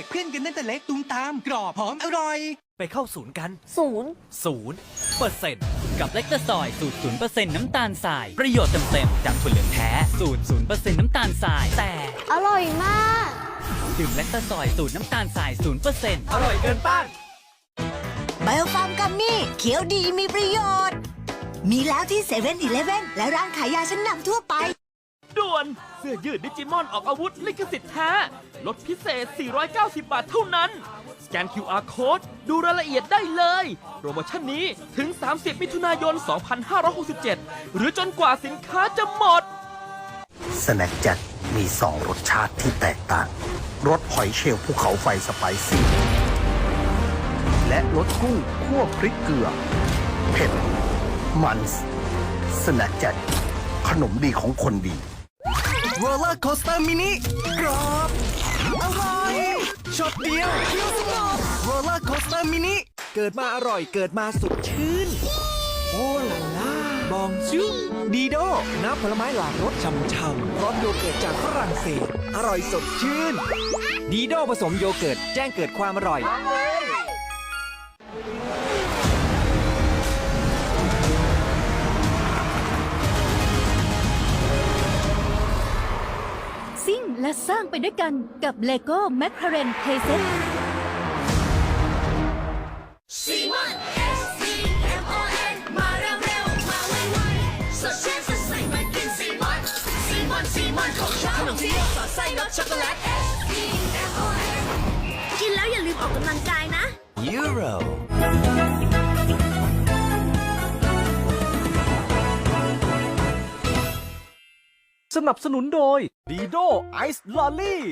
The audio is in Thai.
กเพื่อนกันตั้งแต่เล็กตุ้มตาม กรอบหอมอร่อย ไปเข้าศูนย์กัน ศูนย์ศูนย์เปอร์เซ็นต์กับเล็กตาซอยสูตร0%น้ำตาลทราย ประโยชน์เต็มๆจากถั่วเหลืองแท้สูตร0%น้ำตาลทราย แต่อร่อยมาก ดื่มเล็กตาซอยสูตรน้ำตาลทราย0%อร่อยเกินต้าน ไบโอฟาร์มกัมมี่เขียวดีมีประโยชน์ มีแล้วที่เซเว่นอีเลฟเว่นและร้านขายยาชั้นนำทั่วไปด่วน เสื้อยืดดิจิมอนออกอาวุธลิขสิทธิ์แท้ ลดพิเศษ 490 บาทเท่านั้น สแกน QR Code ดูรายละเอียดได้เลย โปรโมชั่นนี้ถึง 30 มิถุนายน 2567 หรือจนกว่าสินค้าจะหมด สแน็คแจ็คมีสองรสชาติที่แตกต่าง รสหอยเชลล์ภูเขาไฟสไปซี่ และรสกุ้งคั่วพริกเกลือ เผ็ด มันส์สแน็คแจ็คขนมดีของคนดี โรลเลอร์โคสเตอร์มินิกรอบอร่อยช็อตเดียวเคี้ยวสงบโรลเลอร์โคสเตอร์มินิเกิดมาอร่อยเกิดมาสดชื่น โอ้ลาล่าบองจูดีโดน้ำผลไม้หลากรสช่ำๆพร้อมโยเกิร์ตจากฝรั่งเศส อร่อยสดชื่น ดีโดผสมโยเกิร์ตแจ้งเกิดความอร่อย ซิ่งและสร้างไปด้วยกันกับ LEGO m c l a r e n Playset ซีมอน S C M O N มาเร็วเร็วมาไวไวสดชื่นสดใสมากินซีมอนซีมอนซีมอนของฉันขนมที่สอดไส้รสช็อกโกแลต S C M O N กินแล้วอย่าลืมออกกำลังกายนะ Euro สนับสนุนโดย ดีโดไอซ์ลอลี่